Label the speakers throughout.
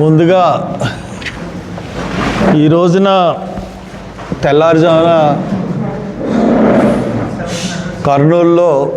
Speaker 1: ముందుగా ఈ రోజున తెల్లారుజామున కర్నూలులో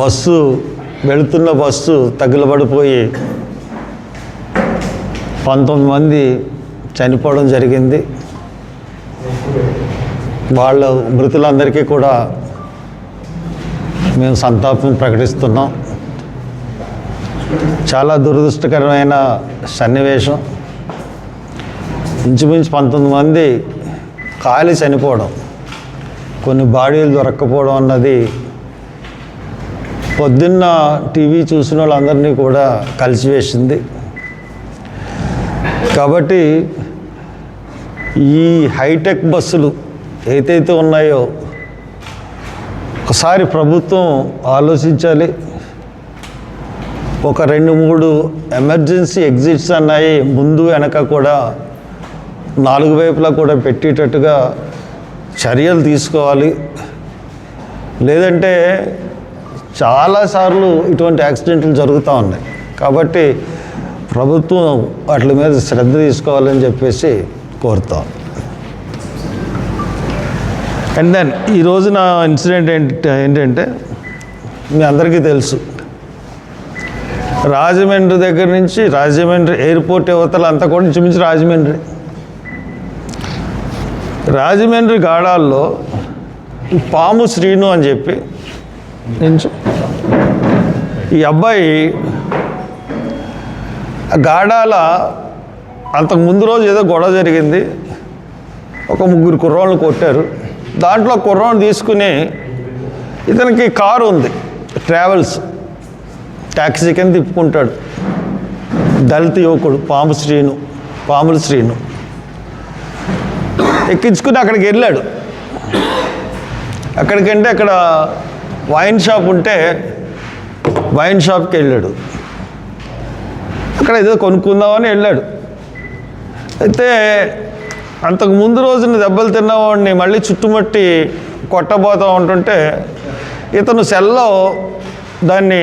Speaker 1: బస్సు వెళుతున్న బస్సు తగులబడిపోయి పంతొమ్మిది మంది చనిపోవడం జరిగింది. వాళ్ళ మృతులందరికీ కూడా మేము సంతాపం ప్రకటిస్తున్నాం. చాలా దురదృష్టకరమైన సన్నివేశం. ఇంచుమించు పంతొమ్మిది మంది కాలి చనిపోవడం కొన్ని బాడీలు దొరక్కపోవడం అన్నది పొద్దున్న టీవీ చూసిన వాళ్ళందరినీ కూడా కలిసివేసింది. కాబట్టి ఈ హైటెక్ బస్సులు ఏదైతే ఉన్నాయో ఒకసారి ప్రభుత్వం ఆలోచించాలి. ఒక రెండు మూడు ఎమర్జెన్సీ ఎగ్జిట్స్ అన్నాయి. ముందు వెనక కూడా నాలుగు వైపులా కూడా పెట్టేటట్టుగా చర్యలు తీసుకోవాలి. లేదంటే చాలాసార్లు ఇటువంటి యాక్సిడెంట్లు జరుగుతూ ఉన్నాయి. కాబట్టి ప్రభుత్వం వాటి మీద శ్రద్ధ తీసుకోవాలని చెప్పేసి కోరుతాం అండ్ దెన్ ఈ రోజున ఇన్సిడెంట్ ఏంటి ఏంటంటే మీ అందరికీ తెలుసు. రాజమండ్రి దగ్గర నుంచి రాజమండ్రి ఎయిర్పోర్ట్ యువతల అంతా కూడా ఇంచుమించు రాజమండ్రి. రాజమండ్రి గాడాల్లో పాము శ్రీను అని చెప్పి ఇంచు ఈ అబ్బాయి ఆ గాడాల అంతకు ముందు రోజు ఏదో గొడవ జరిగింది. ఒక ముగ్గురు కుర్రోళ్ళని కొట్టారు. దాంట్లో కుర్రోని తీసుకుని ఇతనికి కారు ఉంది ట్రావెల్స్. ట్యాక్సీ కింద తిప్పుకుంటాడు. దళిత యువకుడు పాము శ్రీను పాముల శ్రీను. ఎక్కించుకుని అక్కడికి వెళ్ళాడు. అక్కడికంటే అక్కడ వైన్ షాప్ ఉంటే వైన్ షాప్కి వెళ్ళాడు. అక్కడ ఏదో కొనుక్కుందామని వెళ్ళాడు. అయితే అంతకు ముందు రోజున దెబ్బలు తిన్నవాడిని మళ్ళీ చుట్టుముట్టి కొట్టబోతా ఉంటుంటే ఇతను సెల్లో దాన్ని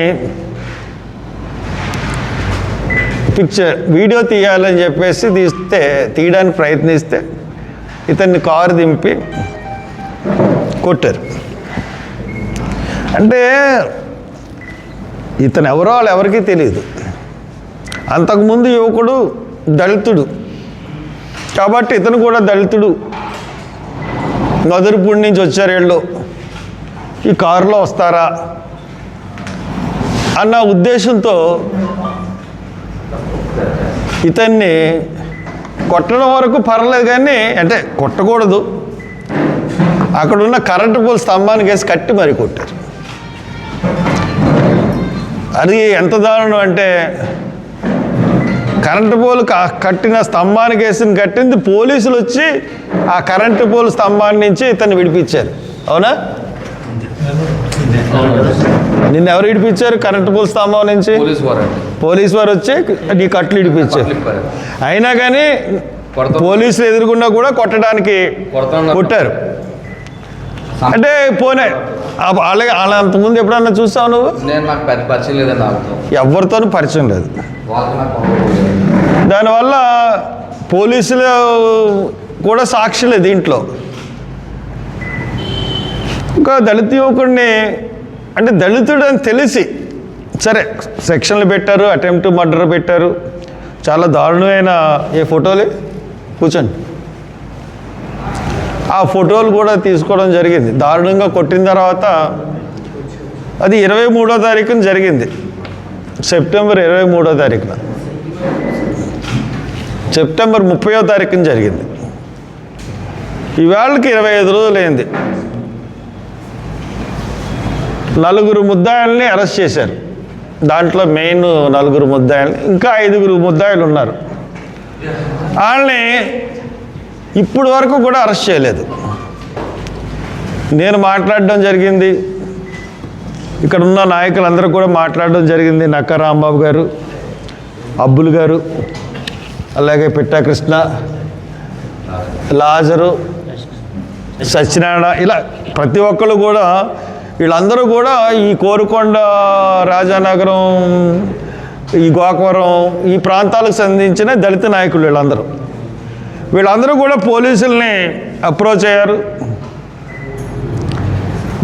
Speaker 1: పిక్చర్ వీడియో తీయాలని చెప్పేసి తీస్తే తీయడానికి ప్రయత్నిస్తే ఇతన్ని కారు దింపి కొట్టారు. అంటే ఇతను ఎవరో వాళ్ళు ఎవరికీ తెలియదు అంతకుముందు యువకుడు దళితుడు. కాబట్టి ఇతను కూడా దళితుడు. మధురపూడి నుంచి వచ్చారు వీళ్ళు. ఈ కారులో వస్తారా? అన్న ఉద్దేశంతో ఇతన్ని కొట్టడం వరకు పర్లేదు కానీ అంటే కొట్టకూడదు. అక్కడున్న కరెంటు పోల్ స్తంభానికి వేసి కట్టి మరి కొట్టారు. అది ఎంత దారుణం అంటే కరెంటు పోల్ కట్టిన స్తంభానికి వేసిన కట్టింది పోలీసులు వచ్చి ఆ కరెంటు పోల్ స్తంభాన్ని నుంచి ఇతన్ని విడిపించారు. అవునా? నిన్న ఎవరు విడిపించారు కరెంటు పోల్ స్తంభం నుంచి?
Speaker 2: పోలీస్
Speaker 1: వారు వచ్చి నీ కట్లు
Speaker 2: పట్లిప్పారు.
Speaker 1: అయినా కానీ. పోలీసులు ఎదురుకుండా కూడా కొట్టడానికి. కొట్టారు. అంటే పోనే అలాగే అలా అంతకుముందు ఎప్పుడన్నా చూసావు నువ్వు? ఎవరితోనూ పరిచయం లేదు. దానివల్ల పోలీసులు కూడా సాక్షులే దీంట్లో. ఇంకా దళిత యువకుడిని అంటే దళితుడు అని తెలిసి సరే సెక్షన్లు పెట్టారు అటెంప్ట్ మర్డర్ పెట్టారు. చాలా దారుణమైన ఏ ఫోటోలు? కూర్చోండి. ఆ ఫోటోలు కూడా తీసుకోవడం జరిగింది. దారుణంగా కొట్టిన తర్వాత అది ఇరవై మూడో తారీఖున జరిగింది. సెప్టెంబర్ ఇరవై మూడో తారీఖున. సెప్టెంబర్ ముప్పయో తారీఖున జరిగింది. ఇవాళకి ఇరవై ఐదు రోజులు అయింది నలుగురు ముద్దాయిల్ని అరెస్ట్ చేశారు. దాంట్లో మెయిన్ నలుగురు ముద్దాయిల్ని ఇంకా ఐదుగురు ముద్దాయిలు ఉన్నారు. వాళ్ళని ఇప్పుడు వరకు కూడా అరెస్ట్ చేయలేదు. నేను మాట్లాడడం జరిగింది. ఇక్కడ ఉన్న నాయకులందరూ కూడా మాట్లాడడం జరిగింది. నక్క రాంబాబు గారు అబ్బుల్ గారు అలాగే పిట్టాకృష్ణ లాజరు సత్యనారాయణ ఇలా ప్రతి ఒక్కరు కూడా వీళ్ళందరూ కూడా ఈ కోరుకొండ రాజానగరం ఈ గోకవరం ఈ ప్రాంతాలకు సంధించిన దళిత నాయకులు వీళ్ళందరూ. వీళ్ళందరూ కూడా పోలీసుల్ని అప్రోచ్ అయ్యారు.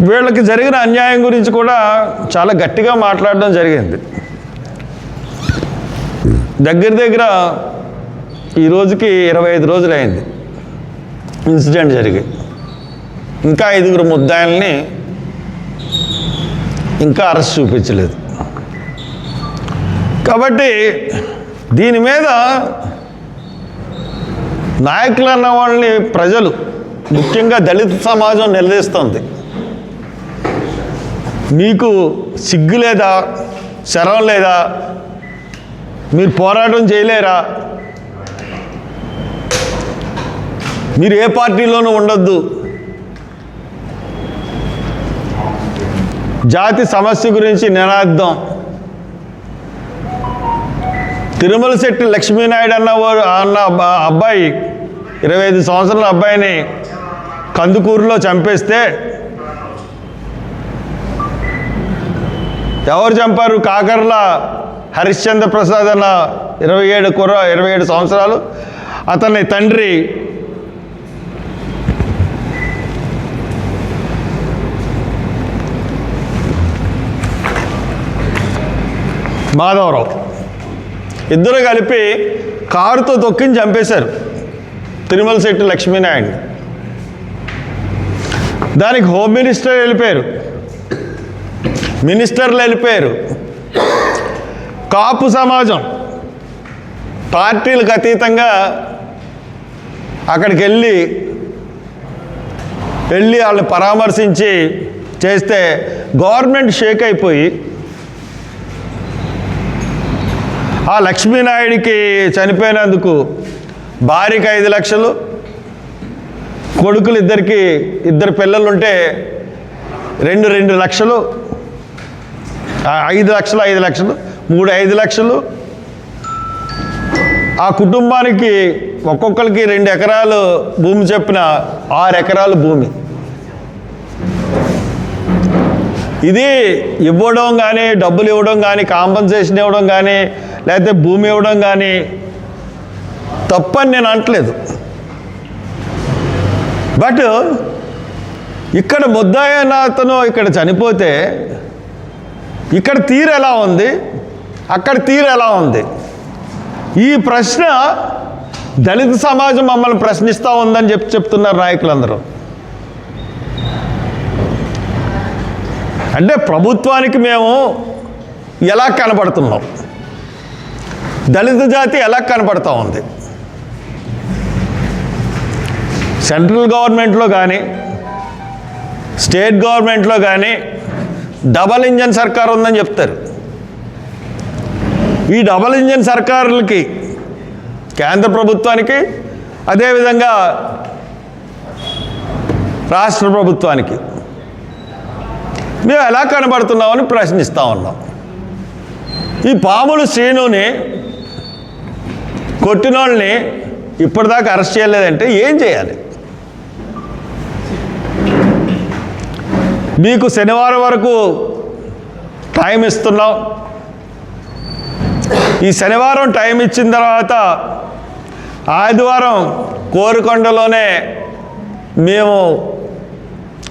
Speaker 1: వీళ్ళకి జరిగిన అన్యాయం గురించి కూడా చాలా గట్టిగా మాట్లాడడం జరిగింది. దగ్గర దగ్గర ఈ రోజుకి ఇరవై ఐదు రోజులు అయింది ఇన్సిడెంట్ జరిగి ఇంకా ఐదుగురు ముద్దాయిల్ని ఇంకా అరెస్ట్ చూపించలేదు. కాబట్టి దీని మీద నాయకులు అన్న వాళ్ళని ప్రజలు ముఖ్యంగా దళిత సమాజం నిలదీస్తుంది. మీకు సిగ్గు లేదా శరం లేదా మీరు పోరాటం చేయలేరా? మీరు ఏ పార్టీలోనూ ఉండొద్దు. జాతి సమస్య గురించి నినాదం తిరుమల శెట్టి లక్ష్మీనాయుడు అన్నవారు అన్న అబ్బాయి ఇరవై ఐదు సంవత్సరాల అబ్బాయిని కందుకూరులో చంపేస్తే ఎవరు చంపారు? కాకర్ల హరిశ్చంద్ర ప్రసాద్ అన్న ఇరవై ఏడు కుర్ర ఇరవై ఏడు సంవత్సరాలు. అతని తండ్రి మాధవరావు. ఇద్దరు కలిపి కారుతో తొక్కిని చంపేశారు. తిరుమల శెట్టి లక్ష్మీనారాయణ. దానికి హోమ్ మినిస్టర్ వెళ్ళిపోయారు. మినిస్టర్లు వెళ్ళిపోయారు. కాపు సమాజం. పార్టీలకు అతీతంగా అక్కడికి వెళ్ళి వెళ్ళి వాళ్ళని పరామర్శించి చేస్తే గవర్నమెంట్ షేక్ అయిపోయి ఆ లక్ష్మీనాయుడికి చనిపోయినందుకు భార్యకి ఐదు లక్షలు కొడుకులు ఇద్దరికి ఇద్దరు పిల్లలుంటే రెండు రెండు లక్షలు ఆ, ఐదు లక్షలు ఐదు లక్షలు మూడు ఐదు లక్షలు. ఆ కుటుంబానికి ఒక్కొక్కరికి రెండు ఎకరాలు భూమి చెప్పిన ఆరు ఎకరాలు భూమి. ఇది ఇవ్వడం కానీ డబ్బులు ఇవ్వడం కానీ కాంపన్సేషన్ ఇవ్వడం కానీ లేకపోతే భూమి ఇవ్వడం కానీ తప్పని నేను అంటలేదు బట్ ఇక్కడ ముద్దాయన అతను ఇక్కడ చనిపోతే ఇక్కడ తీరు ఎలా ఉంది? అక్కడ తీరు ఎలా ఉంది? ఈ ప్రశ్న దళిత సమాజం మమ్మల్ని ప్రశ్నిస్తూ ఉందని చెప్పి చెప్తున్నారు నాయకులందరూ. అంటే ప్రభుత్వానికి మేము ఎలా కనబడుతున్నాం? దళిత జాతి ఎలా కనపడతా ఉంది? సెంట్రల్ గవర్నమెంట్లో కానీ స్టేట్ గవర్నమెంట్లో కానీ డబల్ ఇంజన్ సర్కార్ ఉందని చెప్తారు. ఈ డబల్ ఇంజన్ సర్కారులకి కేంద్ర ప్రభుత్వానికి అదేవిధంగా రాష్ట్ర ప్రభుత్వానికి మేము ఎలా కనబడుతున్నామని ప్రశ్నిస్తూ ఉన్నాం. ఈ పాములు శ్రీనుని కొట్టిన వాళ్ళని ఇప్పటిదాకా అరెస్ట్ చేయలేదంటే ఏం చేయాలి? మీకు శనివారం వరకు టైం ఇస్తున్నాం. ఈ శనివారం టైం ఇచ్చిన తర్వాత ఆదివారం కోరికొండలోనే మేము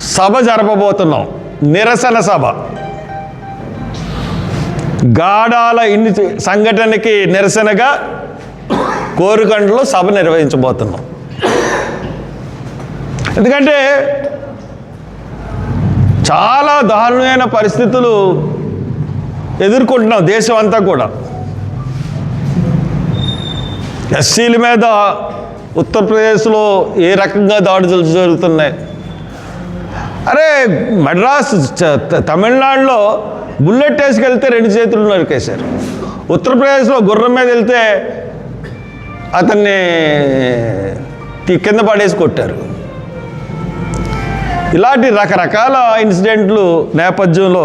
Speaker 1: సభ జరపబోతున్నాం. నిరసన సభ. గాడాల ఇన్ని సంఘటనకి నిరసనగా కోరుకొండలో సభ నిర్వహించబోతున్నాం. ఎందుకంటే చాలా దారుణమైన పరిస్థితులు ఎదుర్కొంటున్నాం దేశం అంతా కూడా. ఎస్సీల మీద ఉత్తరప్రదేశ్లో ఏ రకంగా దాడులు జరుగుతున్నాయి? అరే మద్రాస్ తమిళనాడులో బుల్లెట్ వేసుకెళ్తే రెండు చేతులు నరికేశారు. ఉత్తరప్రదేశ్లో గుర్రం మీద వెళ్తే అతన్ని కింద పడేసి కొట్టారు. ఇలాంటి రకరకాల ఇన్సిడెంట్లు నేపథ్యంలో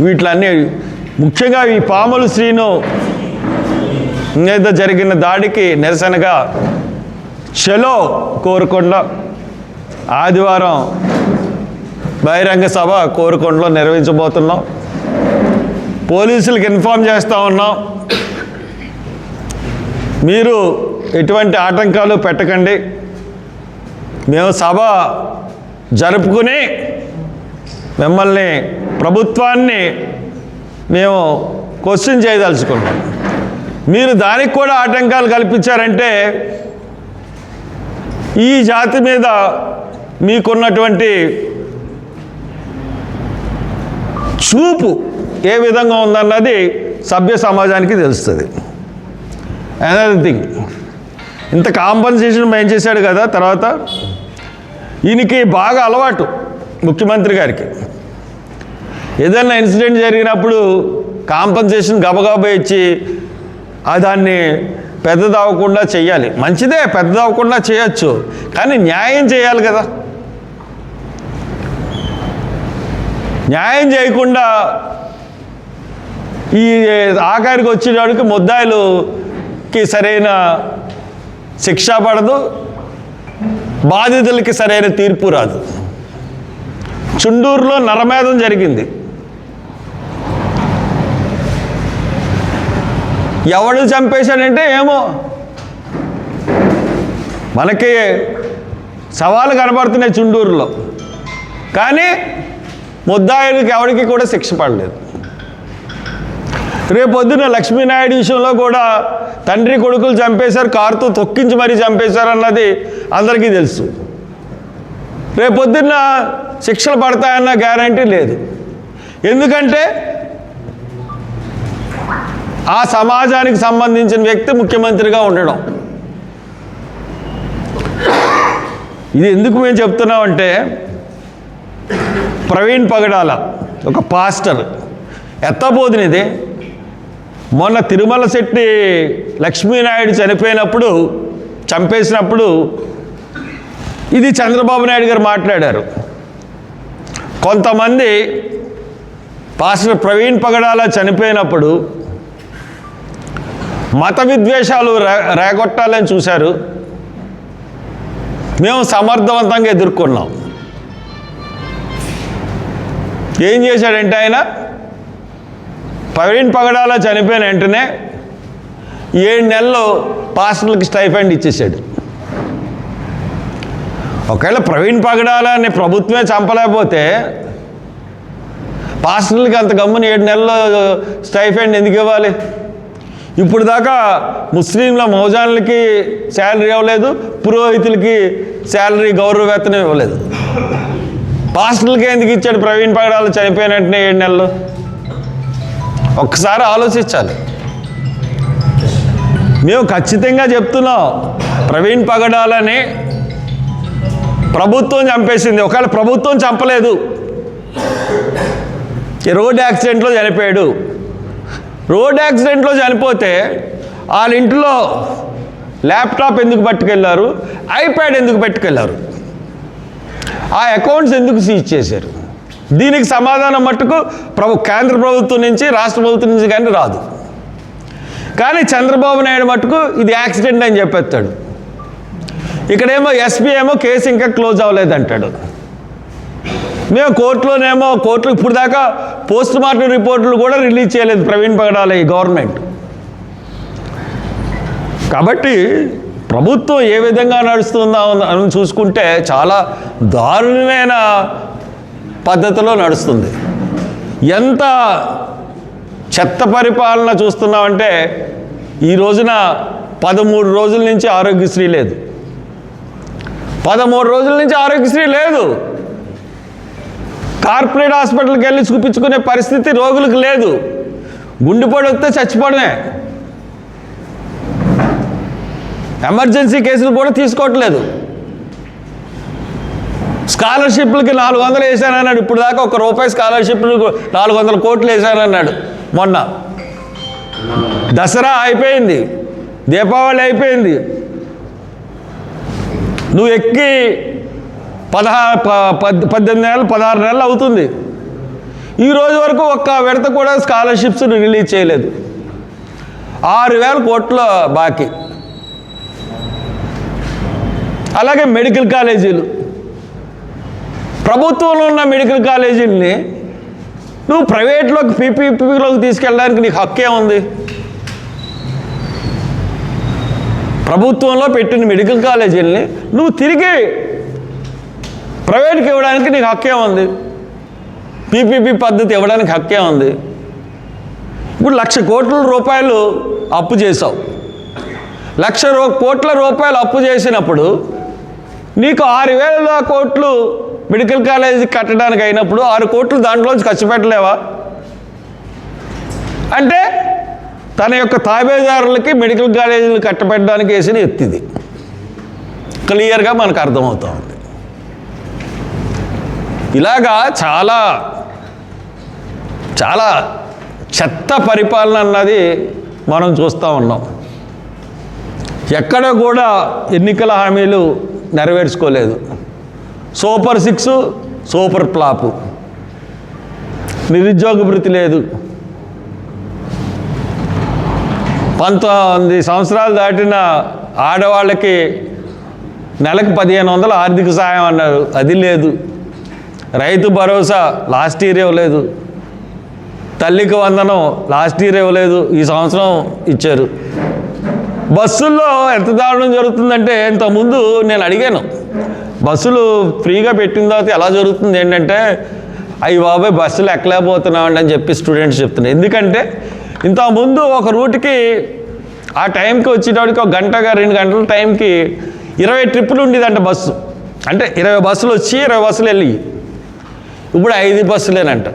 Speaker 1: వీటిలన్నీ ముఖ్యంగా ఈ పాములు శ్రీను మీద జరిగిన దాడికి నిరసనగా చలో కోరుకొండ ఆదివారం బహిరంగ సభ కోరుకొండలో నిర్వహించబోతున్నాం. పోలీసులకు ఇన్ఫామ్ చేస్తూ ఉన్నాం. మీరు ఎటువంటి ఆటంకాలు పెట్టకండి. మేము సభ జరుపుకుని మిమ్మల్ని ప్రభుత్వాన్ని మేము క్వశ్చన్ చేయదలుచుకుంటాం. మీరు దానికి కూడా ఆటంకాలు కల్పించారంటే ఈ జాతి మీద మీకున్నటువంటి చూపు ఏ విధంగా ఉందన్నది సభ్య సమాజానికి తెలుస్తుంది. అనదర్ థింగ్ ఇంత కాంపన్సేషన్ మెయిన్ చేశాడు కదా తర్వాత ఈయనకి బాగా అలవాటు ముఖ్యమంత్రి గారికి. ఏదైనా ఇన్సిడెంట్ జరిగినప్పుడు కాంపన్సేషన్ గబగబా ఇచ్చి దాన్ని పెద్దదవ్వకుండా చేయాలి మంచిదే పెద్దదవ్వకుండా చేయొచ్చు కానీ న్యాయం చేయాలి కదా. న్యాయం చేయకుండా ఈ ఆఖరికి ముద్దాయిలు కి సరైన శిక్ష పడదు బాధితులకి సరైన తీర్పు రాదు. చుండూరులో నరమేధం జరిగింది. ఎవడు చంపేశాడంటే ఏమో? మనకి సవాలు కనబడుతున్నాయి చుండూరులో. కానీ ముద్దాయిలకి ఎవరికి కూడా శిక్ష పడలేదు. రేపొద్దున లక్ష్మీనాయుడు విషయంలో కూడా తండ్రి కొడుకులు చంపేశారు కారుతో తొక్కించి మరీ చంపేశారు అన్నది అందరికీ తెలుసు. రేపొద్దున్న శిక్షలు పడతాయన్న గ్యారంటీ లేదు. ఎందుకంటే ఆ సమాజానికి సంబంధించిన వ్యక్తి ముఖ్యమంత్రిగా ఉండడం. ఇది ఎందుకు మేము చెప్తున్నామంటే ప్రవీణ్ పగడాల ఒక పాస్టర్ ఎత్తబోదుని మొన్న తిరుమల శెట్టి లక్ష్మీనాయుడు చనిపోయినప్పుడు చంపేసినప్పుడు ఇది చంద్రబాబు నాయుడు గారు మాట్లాడారు. కొంతమంది పాస్టర్ ప్రవీణ్ పగడాల చనిపోయినప్పుడు మత విద్వేషాలు రేగొట్టాలని చూశారు. మేము సమర్థవంతంగా ఎదుర్కొన్నాం. ఏం చేశాడంటే ఆయన ప్రవీణ్ పగడాల చనిపోయిన వెంటనే ఏడు నెలలు పాస్టర్లకి స్టైఫండ్ ఇచ్చేసాడు ఒకవేళ ప్రవీణ్ పగడాలని ప్రభుత్వమే చంపలేకపోతే పాస్టర్లకి అంత గమ్మున ఏడు నెలలు స్టైఫండ్ ఎందుకు ఇవ్వాలి? ఇప్పుడు దాకా ముస్లింల మౌజాన్లకి శాలరీ ఇవ్వలేదు పురోహితులకి శాలరీ గౌరవ వేతనం ఇవ్వలేదు. పాస్టర్లకి ఎందుకు ఇచ్చాడు ప్రవీణ్ పగడాలు చనిపోయిన వెంటనే ఏడు నెలలు ఒక్కసారి ఆలోచించాలి. మేము ఖచ్చితంగా చెప్తున్నాం ప్రవీణ్ పగడాలని ప్రభుత్వం చంపేసింది. ఒకవేళ ప్రభుత్వం చంపలేదు. రోడ్ యాక్సిడెంట్లో చనిపోయాడు. రోడ్ యాక్సిడెంట్లో చనిపోతే వాళ్ళ ఇంట్లో ల్యాప్టాప్ ఎందుకు పట్టుకెళ్ళారు ఐప్యాడ్ ఎందుకు పట్టుకెళ్ళారు ఆ అకౌంట్స్ ఎందుకు సీజ్ చేశారు? దీనికి సమాధానం మట్టుకు ప్రభు కేంద్ర ప్రభుత్వం నుంచి రాష్ట్ర ప్రభుత్వం నుంచి కానీ రాదు. కానీ చంద్రబాబు నాయుడు మట్టుకు ఇది యాక్సిడెంట్ అని చెప్పేస్తాడు. ఇక్కడేమో ఎస్పీ ఏమో కేసు ఇంకా క్లోజ్ అవ్వలేదు అంటాడు మేము కోర్టులోనేమో కోర్టులు ఇప్పుడు దాకా పోస్ట్ మార్టం రిపోర్టులు కూడా రిలీజ్ చేయలేదు ప్రవీణ్ పగడాల ఈ గవర్నమెంట్. కాబట్టి ప్రభుత్వం ఏ విధంగా నడుస్తుందా అని చూసుకుంటే చాలా దారుణమైన పద్ధతిలో నడుస్తుంది. ఎంత చెత్త పరిపాలన చూస్తున్నామంటే ఈ రోజున పదమూడు రోజుల నుంచి ఆరోగ్యశ్రీ లేదు. పదమూడు రోజుల నుంచి ఆరోగ్యశ్రీ లేదు. కార్పొరేట్ హాస్పిటల్కి వెళ్ళి చూపించుకునే పరిస్థితి రోగులకు లేదు. గుండెపోటు వస్తే చచ్చిపోవడమే. ఎమర్జెన్సీ కేసులు కూడా తీసుకోవట్లేదు. స్కాలర్షిప్లకి నాలుగు వందలు వేశానన్నాడు. ఇప్పుడు దాకా ఒక రూపాయి స్కాలర్షిప్లు నాలుగు వందల కోట్లు వేశానన్నాడు. మొన్న. దసరా అయిపోయింది. దీపావళి అయిపోయింది. నువ్వు ఎక్కి పదహారు పద్ పద్దెనిమిది నెలలు పదహారు నెలలు అవుతుంది. ఈ రోజు వరకు ఒక్క విడత కూడా స్కాలర్షిప్స్ రిలీజ్ చేయలేదు. ఆరు వేల కోట్ల బాకీ. అలాగే మెడికల్ కాలేజీలు. ప్రభుత్వంలో ఉన్న మెడికల్ కాలేజీల్ని నువ్వు ప్రైవేట్లోకి పీపీపీలోకి తీసుకెళ్ళడానికి నీకు హక్కే ఉంది. ప్రభుత్వంలో పెట్టిన మెడికల్ కాలేజీల్ని నువ్వు తిరిగి ప్రైవేట్కి ఇవ్వడానికి నీకు హక్కే ఉంది. పీపీపీ పద్ధతి ఇవ్వడానికి హక్కే ఉంది. ఇప్పుడు లక్ష కోట్ల రూపాయలు అప్పు చేసావు లక్ష కోట్ల రూపాయలు అప్పు చేసినప్పుడు నీకు ఆరు వేల కోట్లు మెడికల్ కాలేజీ కట్టడానికి అయినప్పుడు ఆరు కోట్లు దాంట్లోంచి ఖర్చు పెట్టలేవా? అంటే తన యొక్క తాబేదారులకి మెడికల్ కాలేజీలు కట్టబెట్టడానికి వేసిన ఎత్తిది క్లియర్గా మనకు అర్థమవుతా ఉంది. ఇలాగా చాలా చాలా చెత్త పరిపాలన అన్నది మనం చూస్తూ ఉన్నాం. ఎక్కడ కూడా ఎన్నికల హామీలు నెరవేర్చుకోలేదు. సూపర్ సిక్స్ సూపర్ ప్లాపు నిరుద్యోగ భృతి లేదు. పంతొమ్మిది సంవత్సరాలు దాటిన ఆడవాళ్ళకి నెలకు పదిహేను వందల ఆర్థిక సాయం అన్నారు. అది లేదు. రైతు భరోసా లాస్ట్ ఇయర్ ఇవ్వలేదు. తల్లికి వందనం లాస్ట్ ఇయర్ ఇవ్వలేదు. ఈ సంవత్సరం ఇచ్చారు. బస్సుల్లో ఎంత దారుణం జరుగుతుందంటే ఇంతకుముందు నేను అడిగాను. బస్సులు ఫ్రీగా పెట్టిన తర్వాత ఎలా జరుగుతుంది ఏంటంటే అయ్యి బాబాయ్ బస్సులు ఎక్కలేకపోతున్నామండి అని చెప్పి స్టూడెంట్స్ చెప్తున్నారు. ఎందుకంటే ఇంతకుముందు ఒక రూట్కి ఆ టైంకి వచ్చేటప్పటికి ఒక గంటగా రెండు గంటల టైంకి ఇరవై ట్రిప్పులు ఉండేదంట బస్సు. అంటే ఇరవై బస్సులు వచ్చి ఇరవై బస్సులు వెళ్ళి. ఇప్పుడు ఐదు బస్సులేనంట.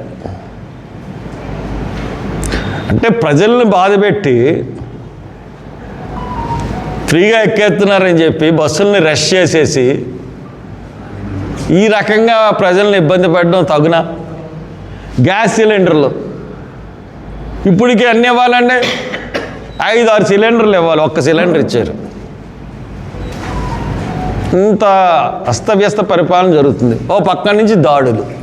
Speaker 1: అంటే ప్రజల్ని బాధపెట్టి ఫ్రీగా ఎక్కేస్తున్నారని చెప్పి బస్సుల్ని రష్ చేసేసి ఈ రకంగా ప్రజల్ని ఇబ్బంది పెట్టడం తగునా? గ్యాస్ సిలిండర్లు. ఇప్పటికి అన్ని ఇవ్వాలండి? ఐదు ఆరు సిలిండర్లు ఇవ్వాలి ఒక్క సిలిండర్ ఇచ్చారు. ఇంత అస్తవ్యస్త పరిపాలన జరుగుతుంది. ఓ పక్క నుంచి దాడులు.